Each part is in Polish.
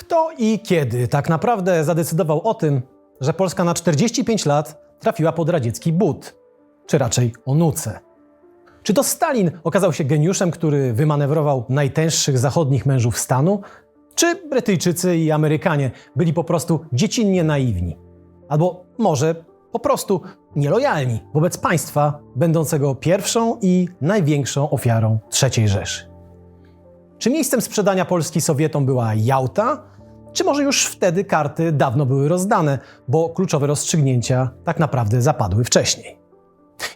Kto i kiedy tak naprawdę zadecydował o tym, że Polska na 45 lat trafiła pod radziecki but, czy raczej onuce? Czy to Stalin okazał się geniuszem, który wymanewrował najtęższych zachodnich mężów stanu? Czy Brytyjczycy i Amerykanie byli po prostu dziecinnie naiwni? Albo może po prostu nielojalni wobec państwa będącego pierwszą i największą ofiarą III Rzeszy? Czy miejscem sprzedania Polski Sowietom była Jałta? Czy może już wtedy karty dawno były rozdane, bo kluczowe rozstrzygnięcia tak naprawdę zapadły wcześniej?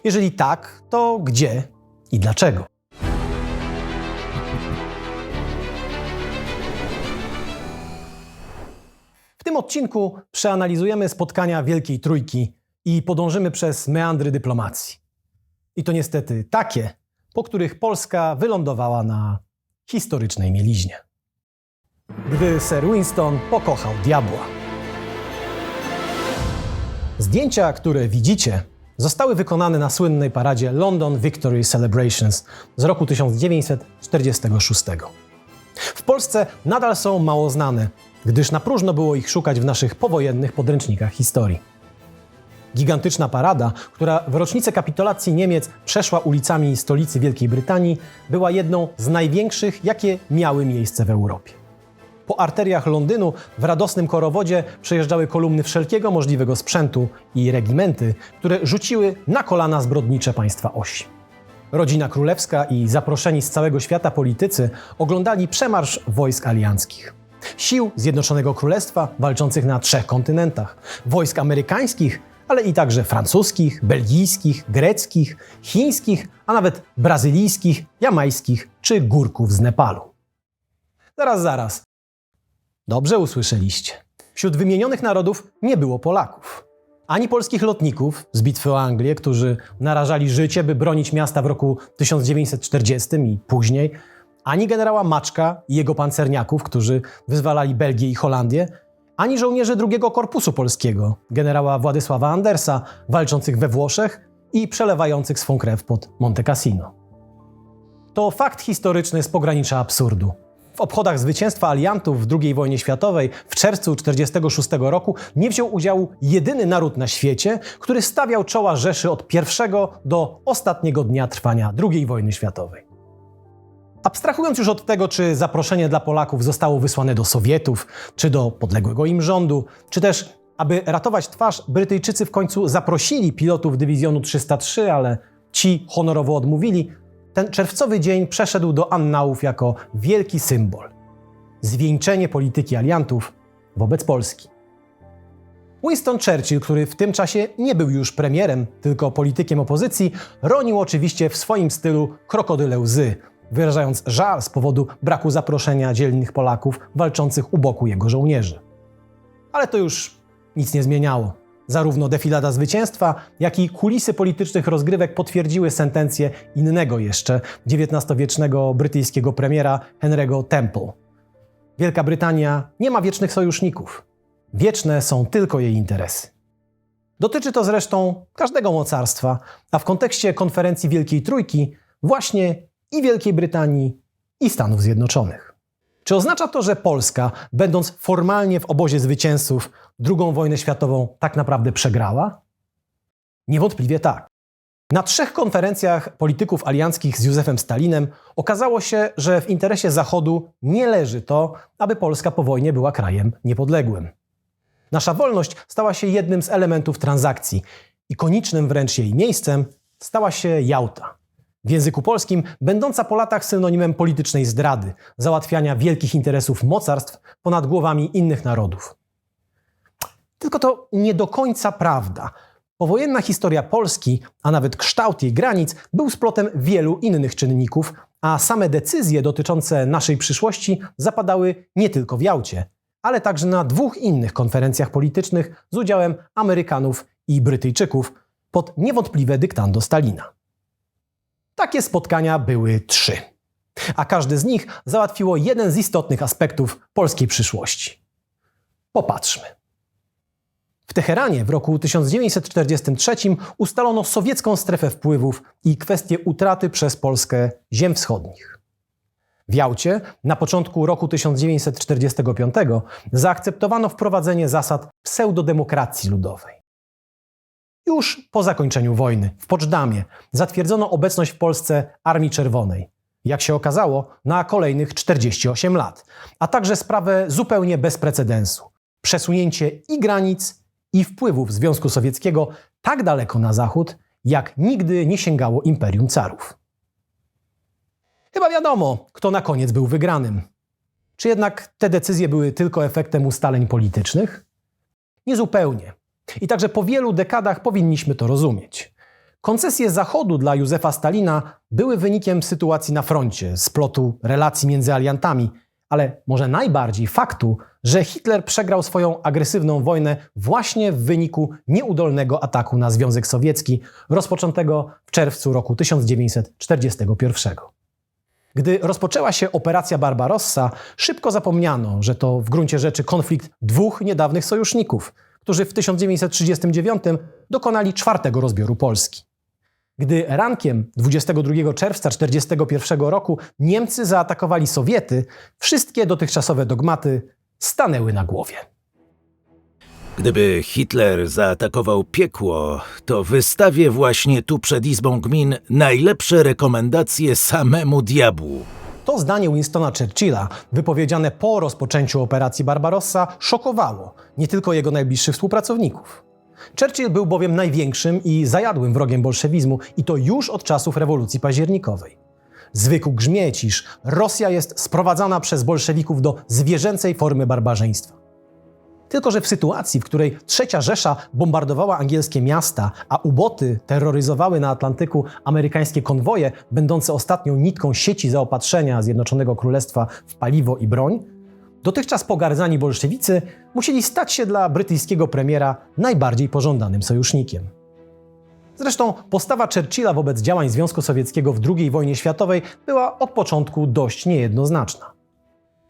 Jeżeli tak, to gdzie i dlaczego? W tym odcinku przeanalizujemy spotkania Wielkiej Trójki i podążymy przez meandry dyplomacji. I to niestety takie, po których Polska wylądowała na historycznej mieliźnie. Gdy Sir Winston pokochał diabła. Zdjęcia, które widzicie, zostały wykonane na słynnej paradzie London Victory Celebrations z roku 1946. W Polsce nadal są mało znane, gdyż na próżno było ich szukać w naszych powojennych podręcznikach historii. Gigantyczna parada, która w rocznicę kapitulacji Niemiec przeszła ulicami stolicy Wielkiej Brytanii, była jedną z największych, jakie miały miejsce w Europie. Po arteriach Londynu w radosnym korowodzie przejeżdżały kolumny wszelkiego możliwego sprzętu i regimenty, które rzuciły na kolana zbrodnicze państwa osi. Rodzina królewska i zaproszeni z całego świata politycy oglądali przemarsz wojsk alianckich. Sił Zjednoczonego Królestwa walczących na trzech kontynentach, wojsk amerykańskich, ale i także francuskich, belgijskich, greckich, chińskich, a nawet brazylijskich, jamajskich czy górków z Nepalu. Zaraz, zaraz. Dobrze usłyszeliście. Wśród wymienionych narodów nie było Polaków. Ani polskich lotników z bitwy o Anglię, którzy narażali życie, by bronić miasta w roku 1940 i później, ani generała Maczka i jego pancerniaków, którzy wyzwalali Belgię i Holandię, ani żołnierzy drugiego Korpusu Polskiego, generała Władysława Andersa, walczących we Włoszech i przelewających swą krew pod Monte Cassino. To fakt historyczny z pogranicza absurdu. W obchodach zwycięstwa aliantów w II wojnie światowej w czerwcu 1946 roku nie wziął udziału jedyny naród na świecie, który stawiał czoła Rzeszy od pierwszego do ostatniego dnia trwania II wojny światowej. Abstrahując już od tego, czy zaproszenie dla Polaków zostało wysłane do Sowietów, czy do podległego im rządu, czy też, aby ratować twarz, Brytyjczycy w końcu zaprosili pilotów dywizjonu 303, ale ci honorowo odmówili, ten czerwcowy dzień przeszedł do annałów jako wielki symbol zwieńczenie polityki aliantów wobec Polski. Winston Churchill, który w tym czasie nie był już premierem, tylko politykiem opozycji, ronił oczywiście w swoim stylu krokodyle łzy, wyrażając żal z powodu braku zaproszenia dzielnych Polaków walczących u boku jego żołnierzy. Ale to już nic nie zmieniało. Zarówno defilada zwycięstwa, jak i kulisy politycznych rozgrywek potwierdziły sentencję innego jeszcze XIX-wiecznego brytyjskiego premiera Henry'ego Temple. Wielka Brytania nie ma wiecznych sojuszników. Wieczne są tylko jej interesy. Dotyczy to zresztą każdego mocarstwa, a w kontekście konferencji Wielkiej Trójki właśnie i Wielkiej Brytanii, i Stanów Zjednoczonych. Czy oznacza to, że Polska, będąc formalnie w obozie zwycięzców, II wojnę światową tak naprawdę przegrała? Niewątpliwie tak. Na trzech konferencjach polityków alianckich z Józefem Stalinem okazało się, że w interesie Zachodu nie leży to, aby Polska po wojnie była krajem niepodległym. Nasza wolność stała się jednym z elementów transakcji. Ikonicznym wręcz jej miejscem stała się Jałta. W języku polskim będąca po latach synonimem politycznej zdrady, załatwiania wielkich interesów mocarstw ponad głowami innych narodów. Tylko to nie do końca prawda. Powojenna historia Polski, a nawet kształt jej granic, był splotem wielu innych czynników, a same decyzje dotyczące naszej przyszłości zapadały nie tylko w Jałcie, ale także na dwóch innych konferencjach politycznych z udziałem Amerykanów i Brytyjczyków pod niewątpliwe dyktando Stalina. Takie spotkania były trzy, a każde z nich załatwiło jeden z istotnych aspektów polskiej przyszłości. Popatrzmy. W Teheranie w roku 1943 ustalono sowiecką strefę wpływów i kwestię utraty przez Polskę ziem wschodnich. W Jałcie na początku roku 1945 zaakceptowano wprowadzenie zasad pseudodemokracji ludowej. Już po zakończeniu wojny w Poczdamie zatwierdzono obecność w Polsce Armii Czerwonej. Jak się okazało, na kolejnych 48 lat, a także sprawę zupełnie bez precedensu przesunięcie i granic, i wpływów Związku Sowieckiego tak daleko na zachód, jak nigdy nie sięgało imperium carów. Chyba wiadomo, kto na koniec był wygranym. Czy jednak te decyzje były tylko efektem ustaleń politycznych? Niezupełnie. I także po wielu dekadach powinniśmy to rozumieć. Koncesje Zachodu dla Józefa Stalina były wynikiem sytuacji na froncie, splotu relacji między aliantami, ale może najbardziej faktu, że Hitler przegrał swoją agresywną wojnę właśnie w wyniku nieudolnego ataku na Związek Sowiecki rozpoczętego w czerwcu roku 1941. Gdy rozpoczęła się operacja Barbarossa, szybko zapomniano, że to w gruncie rzeczy konflikt dwóch niedawnych sojuszników, którzy w 1939 dokonali czwartego rozbioru Polski. Gdy rankiem 22 czerwca 1941 roku Niemcy zaatakowali Sowiety, wszystkie dotychczasowe dogmaty stanęły na głowie. Gdyby Hitler zaatakował piekło, to wystawię właśnie tu przed Izbą Gmin najlepsze rekomendacje samemu diabłu. To zdanie Winstona Churchilla, wypowiedziane po rozpoczęciu operacji Barbarossa, szokowało nie tylko jego najbliższych współpracowników. Churchill był bowiem największym i zajadłym wrogiem bolszewizmu i to już od czasów rewolucji październikowej. Zwykł grzmieć, iż Rosja jest sprowadzana przez bolszewików do zwierzęcej formy barbarzyństwa. Tylko, że w sytuacji, w której trzecia Rzesza bombardowała angielskie miasta, a uboty terroryzowały na Atlantyku amerykańskie konwoje, będące ostatnią nitką sieci zaopatrzenia Zjednoczonego Królestwa w paliwo i broń, dotychczas pogardzani bolszewicy musieli stać się dla brytyjskiego premiera najbardziej pożądanym sojusznikiem. Zresztą postawa Churchilla wobec działań Związku Sowieckiego w II wojnie światowej była od początku dość niejednoznaczna.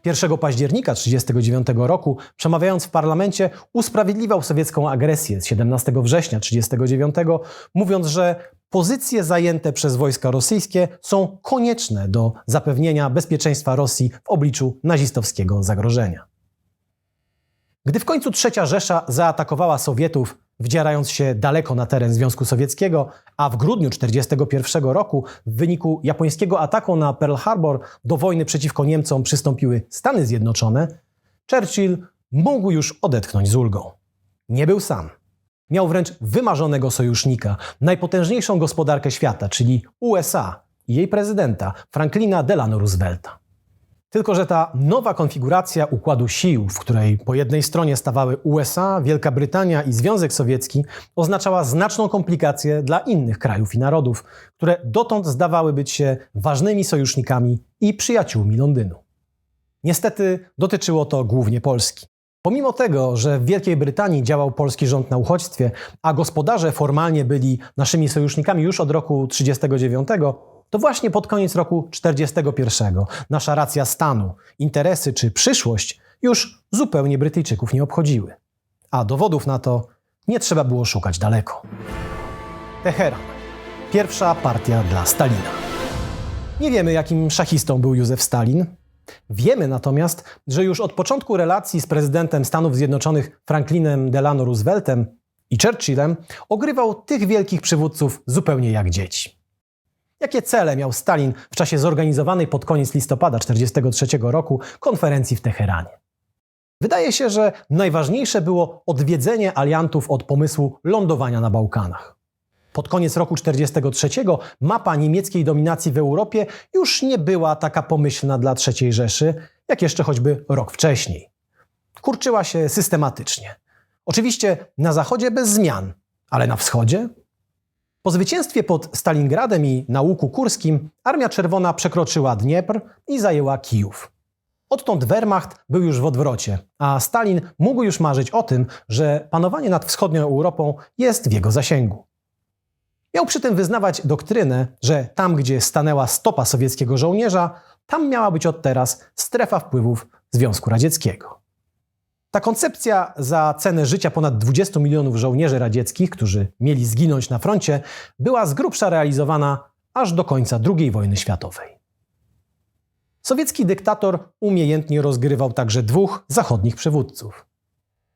1 października 1939 roku, przemawiając w parlamencie, usprawiedliwiał sowiecką agresję z 17 września 1939, mówiąc, że pozycje zajęte przez wojska rosyjskie są konieczne do zapewnienia bezpieczeństwa Rosji w obliczu nazistowskiego zagrożenia. Gdy w końcu trzecia Rzesza zaatakowała Sowietów, wdzierając się daleko na teren Związku Sowieckiego, a w grudniu 1941 roku w wyniku japońskiego ataku na Pearl Harbor do wojny przeciwko Niemcom przystąpiły Stany Zjednoczone, Churchill mógł już odetchnąć z ulgą. Nie był sam. Miał wręcz wymarzonego sojusznika, najpotężniejszą gospodarkę świata, czyli USA i jej prezydenta Franklina Delano Roosevelta. Tylko, że ta nowa konfiguracja układu sił, w której po jednej stronie stawały USA, Wielka Brytania i Związek Sowiecki, oznaczała znaczną komplikację dla innych krajów i narodów, które dotąd zdawały być się ważnymi sojusznikami i przyjaciółmi Londynu. Niestety dotyczyło to głównie Polski. Pomimo tego, że w Wielkiej Brytanii działał polski rząd na uchodźstwie, a gospodarze formalnie byli naszymi sojusznikami już od roku 1939, to właśnie pod koniec roku 1941 nasza racja stanu, interesy czy przyszłość już zupełnie Brytyjczyków nie obchodziły. A dowodów na to nie trzeba było szukać daleko. Teheran. Pierwsza partia dla Stalina. Nie wiemy, jakim szachistą był Józef Stalin. Wiemy natomiast, że już od początku relacji z prezydentem Stanów Zjednoczonych Franklinem Delano Rooseveltem i Churchillem ogrywał tych wielkich przywódców zupełnie jak dzieci. Jakie cele miał Stalin w czasie zorganizowanej pod koniec listopada 1943 roku konferencji w Teheranie? Wydaje się, że najważniejsze było odwiedzenie aliantów od pomysłu lądowania na Bałkanach. Pod koniec roku 1943 mapa niemieckiej dominacji w Europie już nie była taka pomyślna dla III Rzeszy, jak jeszcze choćby rok wcześniej. Kurczyła się systematycznie. Oczywiście na zachodzie bez zmian, ale na wschodzie po zwycięstwie pod Stalingradem i na Łuku Kurskim Armia Czerwona przekroczyła Dniepr i zajęła Kijów. Odtąd Wehrmacht był już w odwrocie, a Stalin mógł już marzyć o tym, że panowanie nad wschodnią Europą jest w jego zasięgu. Miał przy tym wyznawać doktrynę, że tam, gdzie stanęła stopa sowieckiego żołnierza, tam miała być od teraz strefa wpływów Związku Radzieckiego. Ta koncepcja za cenę życia ponad 20 milionów żołnierzy radzieckich, którzy mieli zginąć na froncie, była z grubsza realizowana aż do końca II wojny światowej. Sowiecki dyktator umiejętnie rozgrywał także dwóch zachodnich przywódców.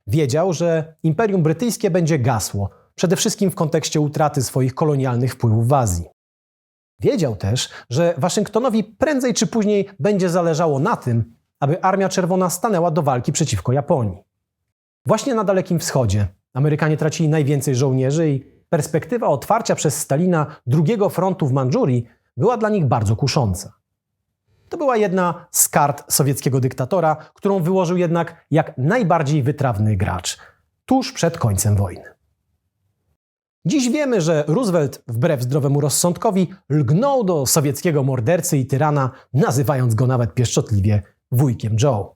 Wiedział, że Imperium Brytyjskie będzie gasło, przede wszystkim w kontekście utraty swoich kolonialnych wpływów w Azji. Wiedział też, że Waszyngtonowi prędzej czy później będzie zależało na tym, aby Armia Czerwona stanęła do walki przeciwko Japonii. Właśnie na Dalekim Wschodzie Amerykanie tracili najwięcej żołnierzy i perspektywa otwarcia przez Stalina drugiego frontu w Mandżurii była dla nich bardzo kusząca. To była jedna z kart sowieckiego dyktatora, którą wyłożył jednak jak najbardziej wytrawny gracz tuż przed końcem wojny. Dziś wiemy, że Roosevelt, wbrew zdrowemu rozsądkowi, lgnął do sowieckiego mordercy i tyrana, nazywając go nawet pieszczotliwie wujkiem Joe.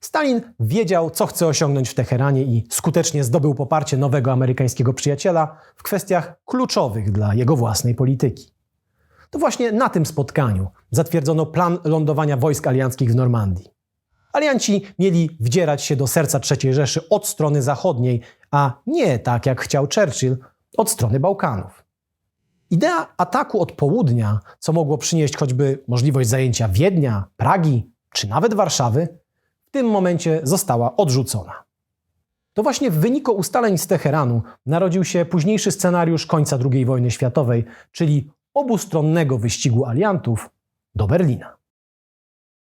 Stalin wiedział, co chce osiągnąć w Teheranie i skutecznie zdobył poparcie nowego amerykańskiego przyjaciela w kwestiach kluczowych dla jego własnej polityki. To właśnie na tym spotkaniu zatwierdzono plan lądowania wojsk alianckich w Normandii. Alianci mieli wdzierać się do serca III Rzeszy od strony zachodniej, a nie tak jak chciał Churchill, od strony Bałkanów. Idea ataku od południa, co mogło przynieść choćby możliwość zajęcia Wiednia, Pragi czy nawet Warszawy, w tym momencie została odrzucona. To właśnie w wyniku ustaleń z Teheranu narodził się późniejszy scenariusz końca II wojny światowej, czyli obustronnego wyścigu aliantów do Berlina.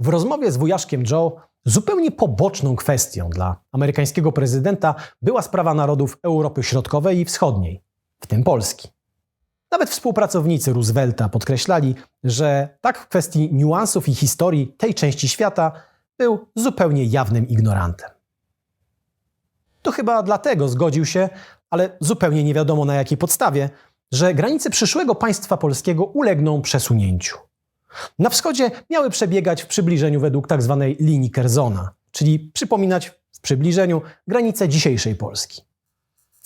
W rozmowie z wujaszkiem Joe zupełnie poboczną kwestią dla amerykańskiego prezydenta była sprawa narodów Europy Środkowej i Wschodniej, w tym Polski. Nawet współpracownicy Roosevelta podkreślali, że tak w kwestii niuansów i historii tej części świata był zupełnie jawnym ignorantem. To chyba dlatego zgodził się, ale zupełnie nie wiadomo na jakiej podstawie, że granice przyszłego państwa polskiego ulegną przesunięciu. Na wschodzie miały przebiegać w przybliżeniu według tzw. linii Kerzona, czyli przypominać w przybliżeniu granice dzisiejszej Polski.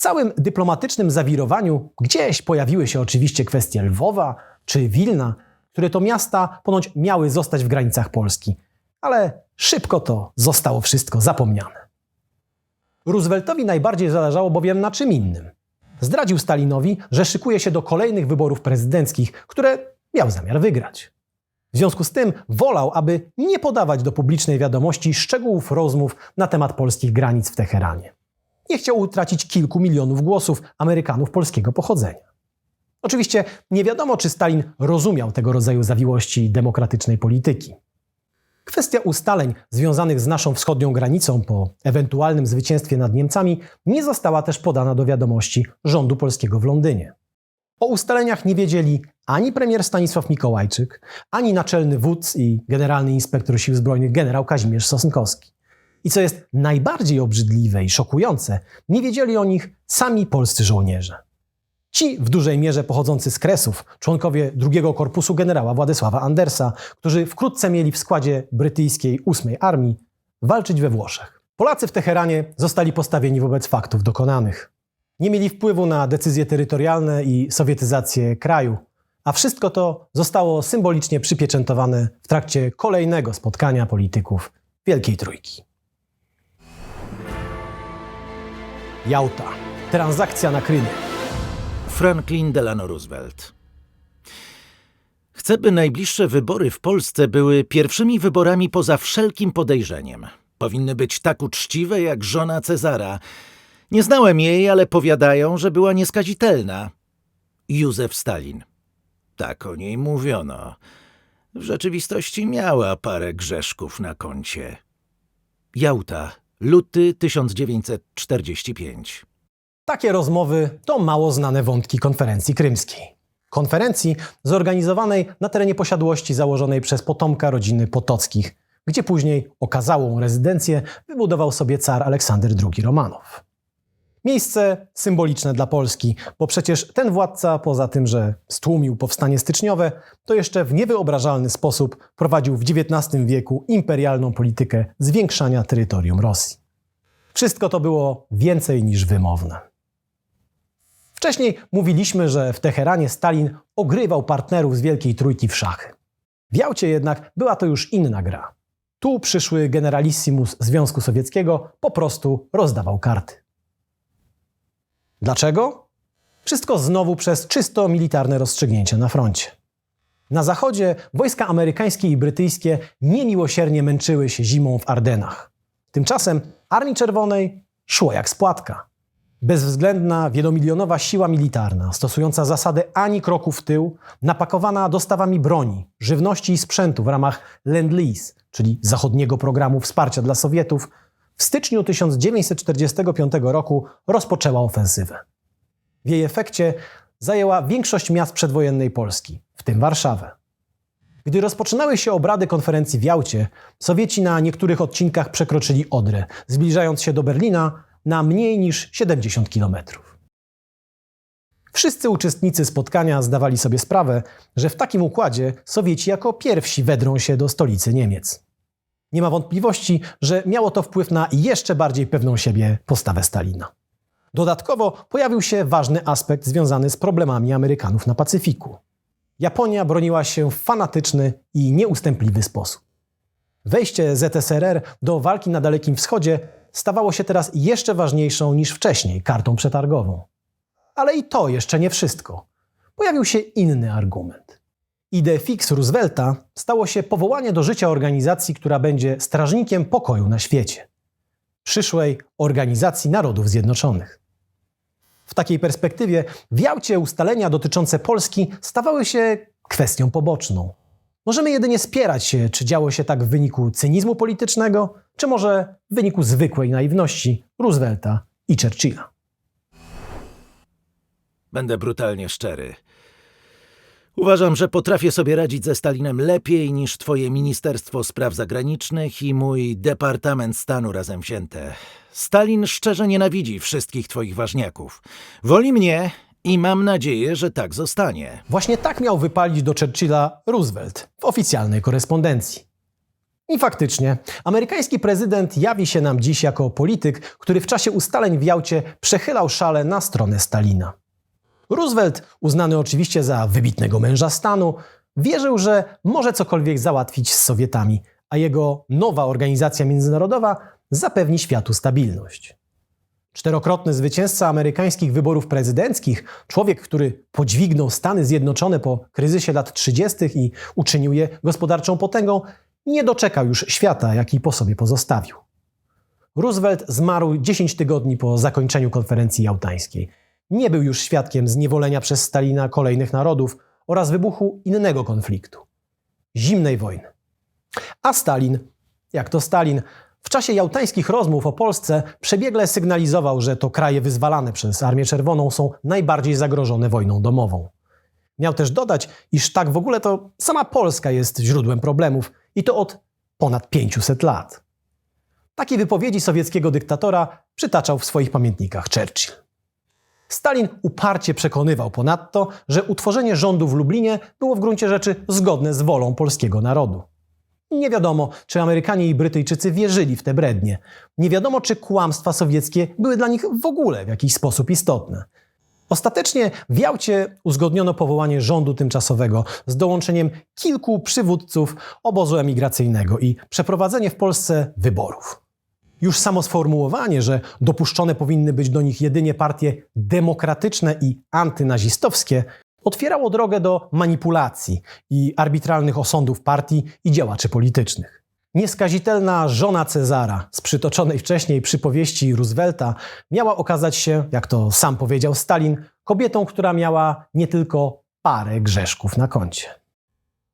Całym dyplomatycznym zawirowaniu gdzieś pojawiły się oczywiście kwestie Lwowa czy Wilna, które to miasta ponoć miały zostać w granicach Polski, ale szybko to zostało wszystko zapomniane. Rooseveltowi najbardziej zależało bowiem na czym innym. Zdradził Stalinowi, że szykuje się do kolejnych wyborów prezydenckich, które miał zamiar wygrać. W związku z tym wolał, aby nie podawać do publicznej wiadomości szczegółów rozmów na temat polskich granic w Teheranie. Nie chciał utracić kilku milionów głosów Amerykanów polskiego pochodzenia. Oczywiście nie wiadomo, czy Stalin rozumiał tego rodzaju zawiłości demokratycznej polityki. Kwestia ustaleń związanych z naszą wschodnią granicą po ewentualnym zwycięstwie nad Niemcami nie została też podana do wiadomości rządu polskiego w Londynie. O ustaleniach nie wiedzieli ani premier Stanisław Mikołajczyk, ani naczelny wódz i generalny inspektor sił zbrojnych generał Kazimierz Sosnkowski. I co jest najbardziej obrzydliwe i szokujące, nie wiedzieli o nich sami polscy żołnierze. Ci w dużej mierze pochodzący z Kresów, członkowie drugiego korpusu generała Władysława Andersa, którzy wkrótce mieli w składzie brytyjskiej 8 Armii walczyć we Włoszech. Polacy w Teheranie zostali postawieni wobec faktów dokonanych. Nie mieli wpływu na decyzje terytorialne i sowietyzację kraju, a wszystko to zostało symbolicznie przypieczętowane w trakcie kolejnego spotkania polityków Wielkiej Trójki. Jałta. Transakcja na Krymie. Franklin Delano Roosevelt. Chcę, by najbliższe wybory w Polsce były pierwszymi wyborami poza wszelkim podejrzeniem. Powinny być tak uczciwe jak żona Cezara. Nie znałem jej, ale powiadają, że była nieskazitelna. Józef Stalin. Tak o niej mówiono. W rzeczywistości miała parę grzeszków na koncie. Jałta, luty 1945. Takie rozmowy to mało znane wątki konferencji krymskiej. Konferencji zorganizowanej na terenie posiadłości założonej przez potomka rodziny Potockich, gdzie później okazałą rezydencję wybudował sobie car Aleksander II Romanow. Miejsce symboliczne dla Polski, bo przecież ten władca, poza tym, że stłumił powstanie styczniowe, to jeszcze w niewyobrażalny sposób prowadził w XIX wieku imperialną politykę zwiększania terytorium Rosji. Wszystko to było więcej niż wymowne. Wcześniej mówiliśmy, że w Teheranie Stalin ogrywał partnerów z Wielkiej Trójki w szachy. W Jałcie jednak była to już inna gra. Tu przyszły generalissimus Związku Sowieckiego po prostu rozdawał karty. Dlaczego? Wszystko znowu przez czysto militarne rozstrzygnięcie na froncie. Na zachodzie wojska amerykańskie i brytyjskie niemiłosiernie męczyły się zimą w Ardenach. Tymczasem Armii Czerwonej szło jak spłatka. Bezwzględna, wielomilionowa siła militarna, stosująca zasadę ani kroku w tył, napakowana dostawami broni, żywności i sprzętu w ramach Lend-Lease, czyli zachodniego programu wsparcia dla Sowietów, w styczniu 1945 roku rozpoczęła ofensywę. W jej efekcie zajęła większość miast przedwojennej Polski, w tym Warszawę. Gdy rozpoczynały się obrady konferencji w Jałcie, Sowieci na niektórych odcinkach przekroczyli Odrę, zbliżając się do Berlina na mniej niż 70 kilometrów. Wszyscy uczestnicy spotkania zdawali sobie sprawę, że w takim układzie Sowieci jako pierwsi wedrą się do stolicy Niemiec. Nie ma wątpliwości, że miało to wpływ na jeszcze bardziej pewną siebie postawę Stalina. Dodatkowo pojawił się ważny aspekt związany z problemami Amerykanów na Pacyfiku. Japonia broniła się w fanatyczny i nieustępliwy sposób. Wejście ZSRR do walki na Dalekim Wschodzie stawało się teraz jeszcze ważniejszą niż wcześniej kartą przetargową. Ale i to jeszcze nie wszystko. Pojawił się inny argument. Ideę fix Roosevelta stało się powołanie do życia organizacji, która będzie strażnikiem pokoju na świecie przyszłej Organizacji Narodów Zjednoczonych. W takiej perspektywie w Jałcie ustalenia dotyczące Polski stawały się kwestią poboczną. Możemy jedynie spierać się, czy działo się tak w wyniku cynizmu politycznego, czy może w wyniku zwykłej naiwności Roosevelta i Churchilla. Będę brutalnie szczery. Uważam, że potrafię sobie radzić ze Stalinem lepiej niż twoje Ministerstwo Spraw Zagranicznych i mój Departament Stanu razem wzięte. Stalin szczerze nienawidzi wszystkich twoich ważniaków. Woli mnie i mam nadzieję, że tak zostanie. Właśnie tak miał wypalić do Churchilla Roosevelt w oficjalnej korespondencji. I faktycznie, amerykański prezydent jawi się nam dziś jako polityk, który w czasie ustaleń w Jałcie przechylał szale na stronę Stalina. Roosevelt, uznany oczywiście za wybitnego męża stanu, wierzył, że może cokolwiek załatwić z Sowietami, a jego nowa organizacja międzynarodowa zapewni światu stabilność. Czterokrotny zwycięzca amerykańskich wyborów prezydenckich, człowiek, który podźwignął Stany Zjednoczone po kryzysie lat 30. i uczynił je gospodarczą potęgą, nie doczekał już świata, jaki po sobie pozostawił. Roosevelt zmarł 10 tygodni po zakończeniu konferencji jałtańskiej. Nie był już świadkiem zniewolenia przez Stalina kolejnych narodów oraz wybuchu innego konfliktu zimnej wojny. A Stalin, jak to Stalin, w czasie jałtańskich rozmów o Polsce przebiegle sygnalizował, że to kraje wyzwalane przez Armię Czerwoną są najbardziej zagrożone wojną domową. Miał też dodać, iż tak w ogóle to sama Polska jest źródłem problemów i to od ponad 500 lat. Takie wypowiedzi sowieckiego dyktatora przytaczał w swoich pamiętnikach Churchill. Stalin uparcie przekonywał ponadto, że utworzenie rządu w Lublinie było w gruncie rzeczy zgodne z wolą polskiego narodu. Nie wiadomo, czy Amerykanie i Brytyjczycy wierzyli w te brednie. Nie wiadomo, czy kłamstwa sowieckie były dla nich w ogóle w jakiś sposób istotne. Ostatecznie w Jałcie uzgodniono powołanie rządu tymczasowego z dołączeniem kilku przywódców obozu emigracyjnego i przeprowadzenie w Polsce wyborów. Już samo sformułowanie, że dopuszczone powinny być do nich jedynie partie demokratyczne i antynazistowskie, otwierało drogę do manipulacji i arbitralnych osądów partii i działaczy politycznych. Nieskazitelna żona Cezara z przytoczonej wcześniej przypowieści Roosevelta miała okazać się, jak to sam powiedział Stalin, kobietą, która miała nie tylko parę grzeszków na koncie.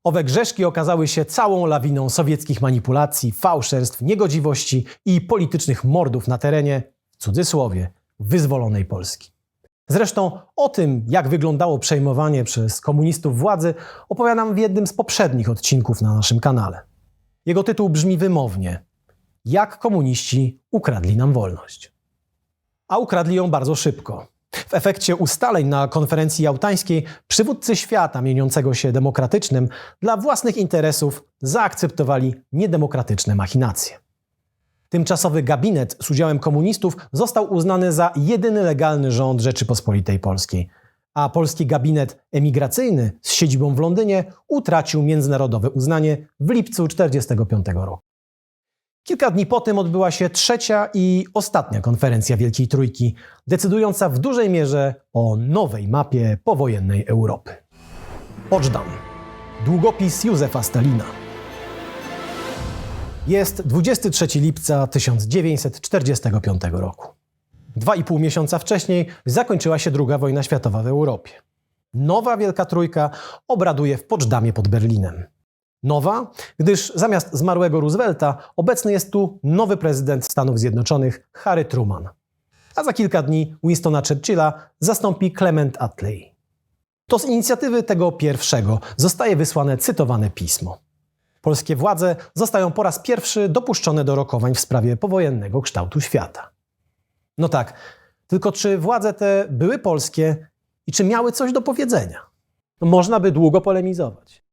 Owe grzeszki okazały się całą lawiną sowieckich manipulacji, fałszerstw, niegodziwości i politycznych mordów na terenie, w cudzysłowie, wyzwolonej Polski. Zresztą o tym, jak wyglądało przejmowanie przez komunistów władzy, opowiadam w jednym z poprzednich odcinków na naszym kanale. Jego tytuł brzmi wymownie: Jak komuniści ukradli nam wolność. A ukradli ją bardzo szybko. W efekcie ustaleń na konferencji jałtańskiej przywódcy świata mieniącego się demokratycznym dla własnych interesów zaakceptowali niedemokratyczne machinacje. Tymczasowy gabinet z udziałem komunistów został uznany za jedyny legalny rząd Rzeczypospolitej Polskiej, a polski gabinet emigracyjny z siedzibą w Londynie utracił międzynarodowe uznanie w lipcu 1945 roku. Kilka dni po tym odbyła się trzecia i ostatnia konferencja Wielkiej Trójki, decydująca w dużej mierze o nowej mapie powojennej Europy. Poczdam. Długopis Józefa Stalina. Jest 23 lipca 1945 roku. Dwa i pół miesiąca wcześniej zakończyła się II wojna światowa w Europie. Nowa Wielka Trójka obraduje w Poczdamie pod Berlinem. Nowa, gdyż zamiast zmarłego Roosevelta obecny jest tu nowy prezydent Stanów Zjednoczonych Harry Truman. A za kilka dni Winstona Churchilla zastąpi Clement Attlee. To z inicjatywy tego pierwszego zostaje wysłane cytowane pismo. Polskie władze zostają po raz pierwszy dopuszczone do rokowań w sprawie powojennego kształtu świata. No tak, tylko czy władze te były polskie i czy miały coś do powiedzenia? Można by długo polemizować.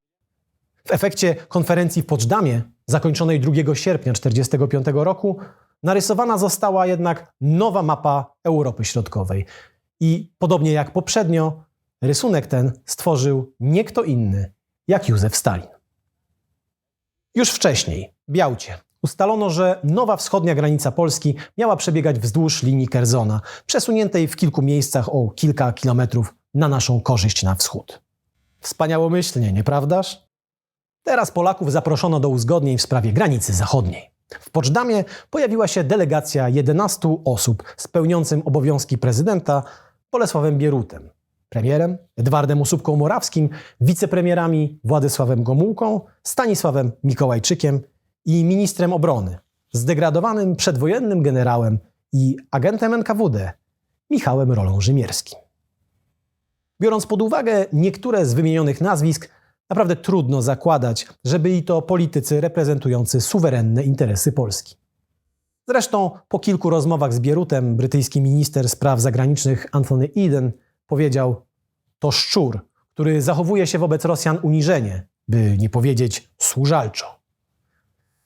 W efekcie konferencji w Poczdamie, zakończonej 2 sierpnia 1945 roku, narysowana została jednak nowa mapa Europy Środkowej. I podobnie jak poprzednio, rysunek ten stworzył nie kto inny jak Józef Stalin. Już wcześniej, w Białcie, ustalono, że nowa wschodnia granica Polski miała przebiegać wzdłuż linii Kerzona, przesuniętej w kilku miejscach o kilka kilometrów na naszą korzyść na wschód. Wspaniałomyślnie, nieprawdaż? Teraz Polaków zaproszono do uzgodnień w sprawie granicy zachodniej. W Poczdamie pojawiła się delegacja 11 osób z pełniącym obowiązki prezydenta Bolesławem Bierutem, premierem Edwardem Usupką-Morawskim, wicepremierami Władysławem Gomułką, Stanisławem Mikołajczykiem i ministrem obrony, zdegradowanym przedwojennym generałem i agentem NKWD Michałem Rolą Rzymierskim. Biorąc pod uwagę niektóre z wymienionych nazwisk, naprawdę trudno zakładać, że byli to politycy reprezentujący suwerenne interesy Polski. Zresztą po kilku rozmowach z Bierutem brytyjski minister spraw zagranicznych Anthony Eden powiedział: To szczur, który zachowuje się wobec Rosjan uniżenie, by nie powiedzieć służalczo.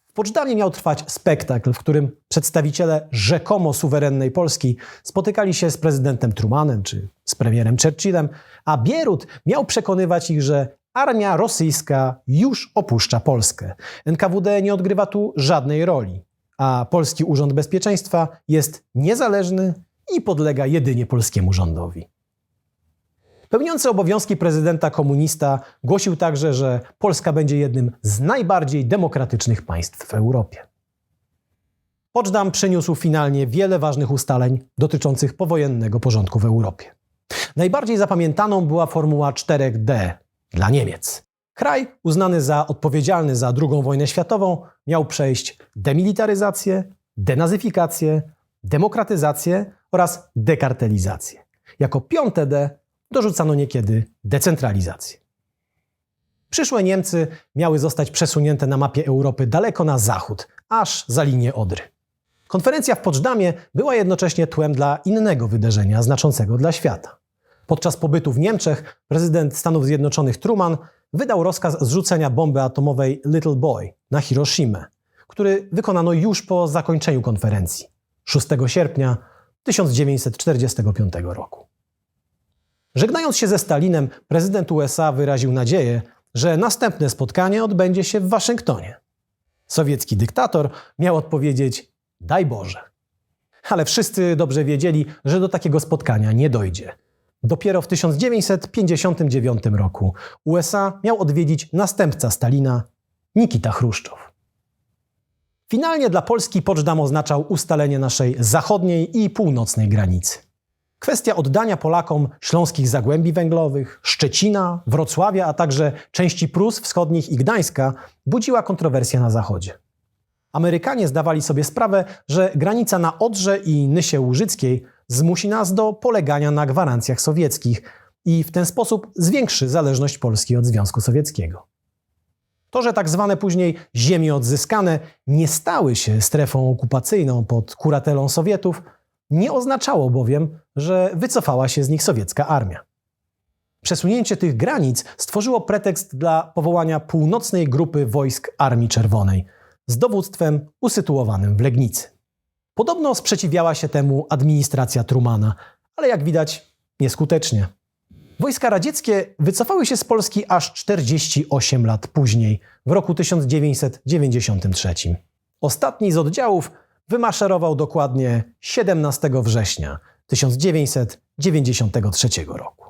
W Poczdamie miał trwać spektakl, w którym przedstawiciele rzekomo suwerennej Polski spotykali się z prezydentem Trumanem czy z premierem Churchillem, a Bierut miał przekonywać ich, że armia rosyjska już opuszcza Polskę. NKWD nie odgrywa tu żadnej roli, a Polski Urząd Bezpieczeństwa jest niezależny i podlega jedynie polskiemu rządowi. Pełniący obowiązki prezydenta komunista głosił także, że Polska będzie jednym z najbardziej demokratycznych państw w Europie. Poczdam przyniósł finalnie wiele ważnych ustaleń dotyczących powojennego porządku w Europie. Najbardziej zapamiętaną była formuła 4D dla Niemiec. Kraj uznany za odpowiedzialny za II wojnę światową miał przejść demilitaryzację, denazyfikację, demokratyzację oraz dekartelizację. Jako piąte D dorzucano niekiedy decentralizację. Przyszłe Niemcy miały zostać przesunięte na mapie Europy daleko na zachód, aż za linię Odry. Konferencja w Poczdamie była jednocześnie tłem dla innego wydarzenia znaczącego dla świata. Podczas pobytu w Niemczech prezydent Stanów Zjednoczonych Truman wydał rozkaz zrzucenia bomby atomowej Little Boy na Hiroshimę, który wykonano już po zakończeniu konferencji 6 sierpnia 1945 roku. Żegnając się ze Stalinem, prezydent USA wyraził nadzieję, że następne spotkanie odbędzie się w Waszyngtonie. Sowiecki dyktator miał odpowiedzieć: Daj Boże. Ale wszyscy dobrze wiedzieli, że do takiego spotkania nie dojdzie. Dopiero w 1959 roku USA miał odwiedzić następca Stalina, Nikita Chruszczow. Finalnie dla Polski Poczdam oznaczał ustalenie naszej zachodniej i północnej granicy. Kwestia oddania Polakom śląskich zagłębi węglowych, Szczecina, Wrocławia, a także części Prus wschodnich i Gdańska budziła kontrowersje na Zachodzie. Amerykanie zdawali sobie sprawę, że granica na Odrze i Nysie Łużyckiej zmusi nas do polegania na gwarancjach sowieckich i w ten sposób zwiększy zależność Polski od Związku Sowieckiego. To, że tak zwane później ziemie odzyskane nie stały się strefą okupacyjną pod kuratelą Sowietów, nie oznaczało bowiem, że wycofała się z nich sowiecka armia. Przesunięcie tych granic stworzyło pretekst dla powołania północnej grupy wojsk Armii Czerwonej z dowództwem usytuowanym w Legnicy. Podobno sprzeciwiała się temu administracja Trumana, ale jak widać nieskutecznie. Wojska radzieckie wycofały się z Polski aż 48 lat później, w roku 1993. Ostatni z oddziałów wymaszerował dokładnie 17 września 1993 roku.